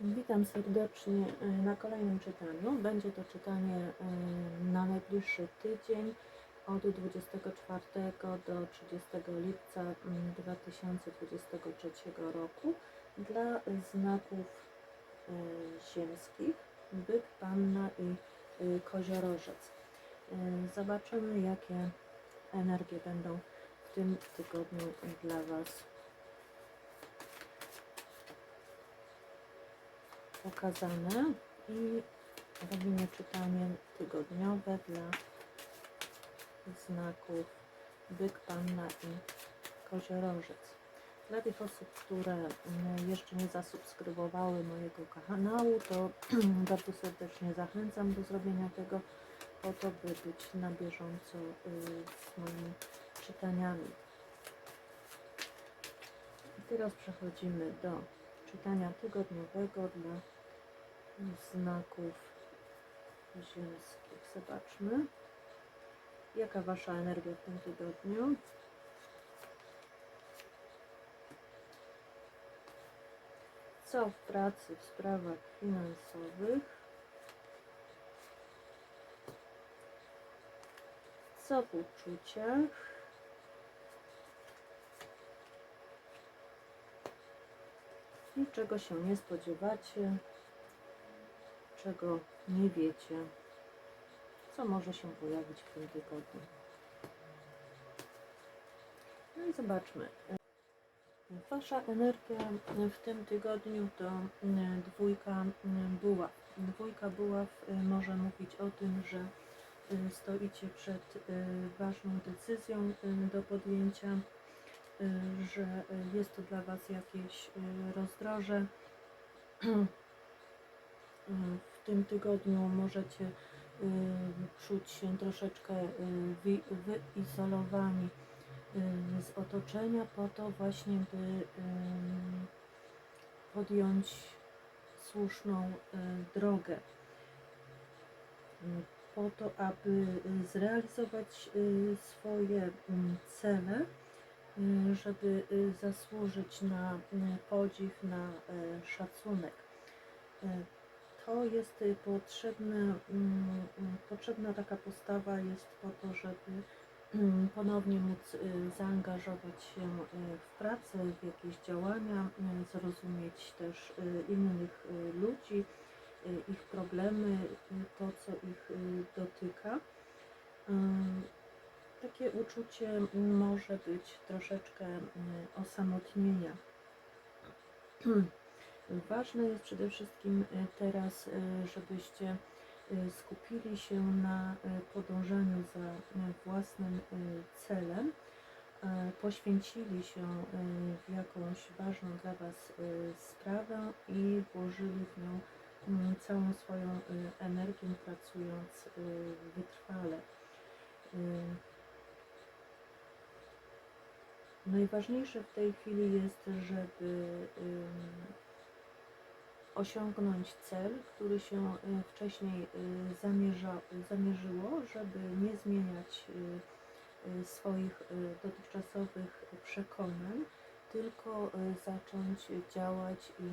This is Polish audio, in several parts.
Witam serdecznie e, na kolejnym czytaniu. Będzie to czytanie e, na najbliższy tydzień od 24 do 30 lipca mm, 2023 roku dla znaków e, ziemskich byk, panna i koziorożec. Zobaczymy jakie energie będą w tym tygodniu dla Was pokazane i robimy czytanie tygodniowe dla znaków byk, panna i koziorożec. Dla tych osób, które mm, jeszcze nie zasubskrybowały mojego kanału, to bardzo serdecznie zachęcam do zrobienia tego po to, by być na bieżąco y, z moimi czytaniami. I teraz przechodzimy do czytania tygodniowego dla znaków ziemskich. Zobaczmy, jaka Wasza energia w tym tygodniu. Co w pracy, w sprawach finansowych? Co w uczuciach? I czego się nie spodziewacie? Czego nie wiecie, co może się pojawić w tym tygodniu. No i zobaczmy. Wasza energia w tym tygodniu to mm, dwójka mm, buław. Dwójka buław y, może mówić o tym, że y, stoicie przed y, ważną decyzją do podjęcia, że jest to dla Was jakieś rozdroże. tym tygodniu możecie y, czuć się troszeczkę y, wy, wyizolowani y, z otoczenia po to właśnie, by podjąć słuszną drogę. Po to, aby zrealizować swoje mm, cele, żeby zasłużyć na podziw, na szacunek. Y, to jest y, potrzebne, mm, mm, potrzebna taka postawa jest po to, żeby mm, ponownie móc y, zaangażować się y, w pracę, w jakieś działania, y, zrozumieć też y, innych y, ludzi, y, ich problemy, y, to co ich y, dotyka. Y, Takie uczucie może być troszeczkę y, osamotnienia. Ważne jest przede wszystkim e, teraz, e, żebyście e, skupili się na podążaniu za własnym celem, poświęcili się w jakąś ważną dla Was sprawę i włożyli w nią mm, całą swoją energię, pracując wytrwale. Najważniejsze w tej chwili jest, żeby osiągnąć cel, który się y, wcześniej y, zamierza, zamierzyło, żeby nie zmieniać y, swoich dotychczasowych przekonań, tylko zacząć działać i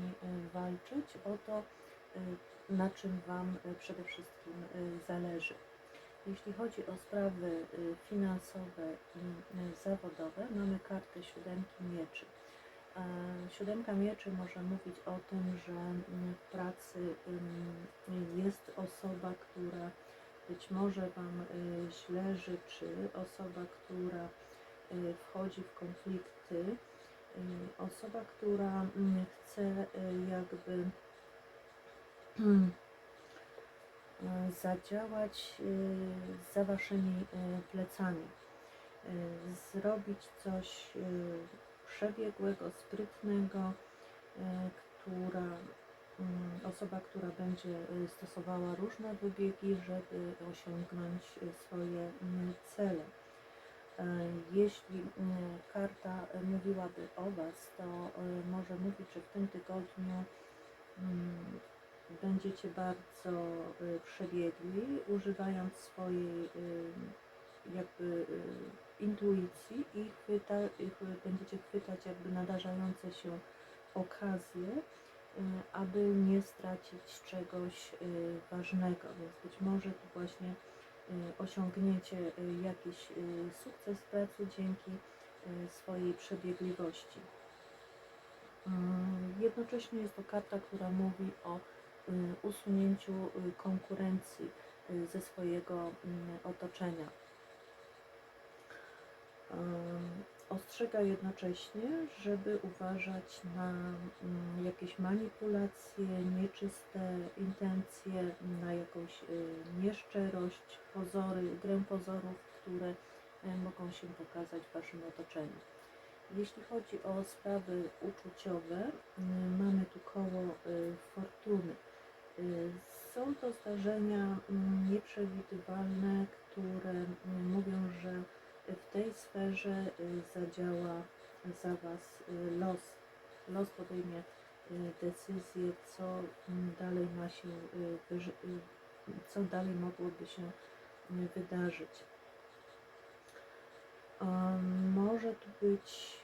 walczyć o to, na czym Wam przede wszystkim zależy. Jeśli chodzi o sprawy finansowe i zawodowe, mamy kartę siódemki mieczy. Siódemka mieczy może mówić o tym, że mm, w pracy jest osoba, która być może Wam y, źle życzy, osoba, która y, wchodzi w konflikty, osoba, która mm, chce jakby zadziałać za Waszymi plecami, zrobić coś przebiegłego, sprytnego, e, która mm, osoba, która będzie e, stosowała różne wybiegi, żeby osiągnąć e, swoje mm, cele. Jeśli mm, karta mówiłaby o Was, to może mówić, że w tym tygodniu będziecie bardzo przebiegli, używając swojej jakby intuicji i chwyta, będziecie chwytać jakby nadarzające się okazje aby nie stracić czegoś y, ważnego. Więc być może tu właśnie y, osiągniecie y, jakiś y, sukces w pracy dzięki y, swojej przebiegliwości. Mm, Jednocześnie jest to karta, która mówi o y, usunięciu y, konkurencji y, ze swojego mm, otoczenia. Ostrzega jednocześnie, żeby uważać na mm, jakieś manipulacje, nieczyste intencje, na jakąś y, nieszczerość, pozory, grę pozorów, które y, mogą się pokazać w Waszym otoczeniu. Jeśli chodzi o sprawy uczuciowe, mamy tu koło y, fortuny. Y, Są to zdarzenia mm, nieprzewidywalne, które mówią, że w tej sferze y, zadziała za Was y, los. Los podejmie y, decyzję, co dalej ma się, co dalej mogłoby się wydarzyć. Może tu być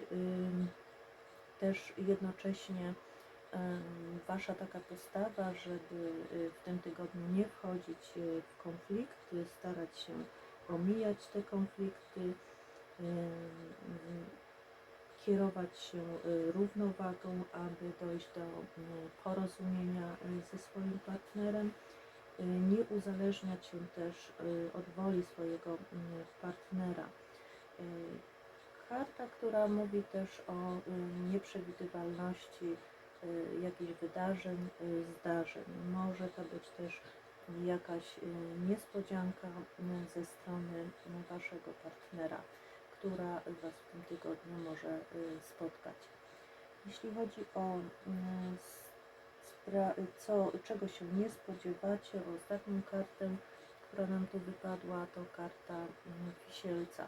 też jednocześnie Wasza taka postawa, żeby w tym tygodniu nie wchodzić w konflikty, starać się omijać te konflikty, kierować się y, równowagą, aby dojść do y, porozumienia y, ze swoim partnerem. Y, Nie uzależniać się też od woli swojego y, partnera. Karta, która mówi też o nieprzewidywalności jakichś wydarzeń, zdarzeń. Może to być też jakaś y, niespodzianka y, ze strony y, Waszego partnera, która Was w tym tygodniu może spotkać. Jeśli chodzi o co, czego się nie spodziewacie, ostatnią kartę, która nam tu wypadła, to karta wisielca.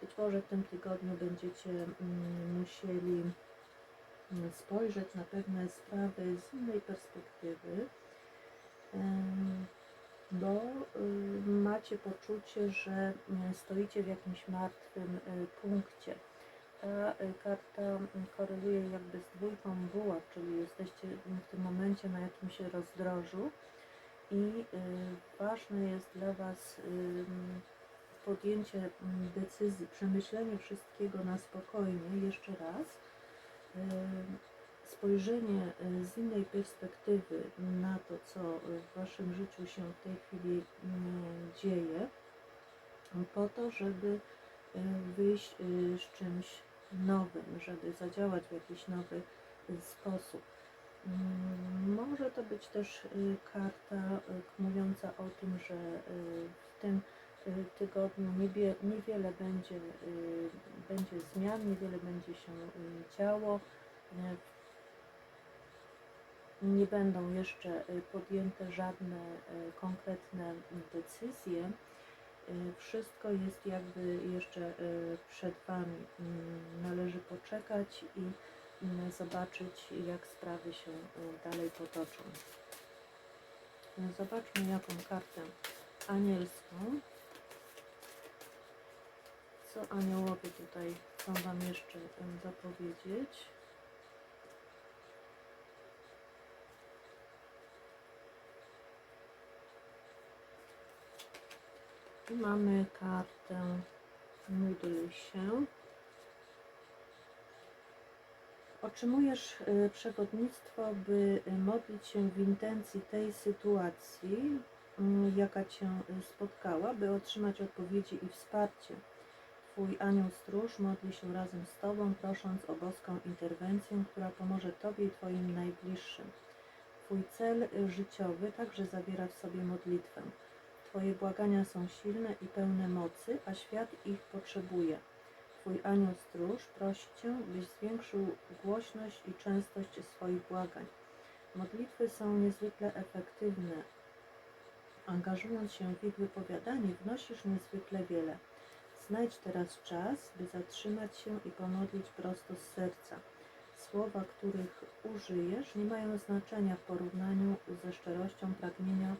Być może w tym tygodniu będziecie musieli spojrzeć na pewne sprawy z innej perspektywy, bo y, macie poczucie, że y, stoicie w jakimś martwym y, punkcie. Ta karta koreluje jakby z dwójką buław, czyli jesteście w tym momencie na jakimś rozdrożu i ważne jest dla Was podjęcie mm, decyzji, przemyślenie wszystkiego na spokojnie, jeszcze raz, spojrzenie y, z innej perspektywy na to, co w Waszym życiu się w tej chwili mm, dzieje, po to, żeby y, wyjść y, z czymś nowym, żeby zadziałać w jakiś nowy y, sposób. Mm, Może to być też y, karta y, mówiąca o tym, że y, w tym y, tygodniu niewiele będzie, y, będzie zmian, niewiele będzie się y, działo. Nie będą jeszcze y, podjęte żadne y, konkretne decyzje. Y, Wszystko jest jakby jeszcze przed Wami. Mm, Należy poczekać i zobaczyć, jak sprawy się dalej potoczą. Y, Zobaczmy, jaką kartę anielską. Co aniołowie tutaj chcą Wam jeszcze zapowiedzieć? I mamy kartę Módl się. Otrzymujesz y, przewodnictwo, by y, modlić się w intencji tej sytuacji, mm, jaka Cię y, spotkała, by otrzymać odpowiedzi i wsparcie. Twój anioł stróż modli się razem z Tobą, prosząc o boską interwencję, która pomoże Tobie i Twoim najbliższym. Twój cel życiowy także zawiera w sobie modlitwę. Twoje błagania są silne i pełne mocy, a świat ich potrzebuje. Twój anioł stróż prosi Cię, byś zwiększył głośność i częstość swoich błagań. Modlitwy są niezwykle efektywne. Angażując się w ich wypowiadanie, wnosisz niezwykle wiele. Znajdź teraz czas, by zatrzymać się i pomodlić prosto z serca. Słowa, których użyjesz, nie mają znaczenia w porównaniu ze szczerością pragnienia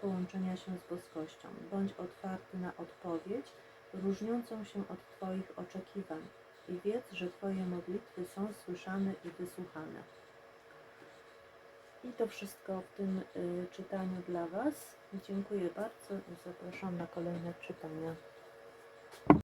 połączenia się z boskością. Bądź otwarty na odpowiedź, różniącą się od Twoich oczekiwań i wiedz, że Twoje modlitwy są słyszane i wysłuchane. I to wszystko w tym y, czytaniu dla Was. Dziękuję bardzo i zapraszam na kolejne czytania.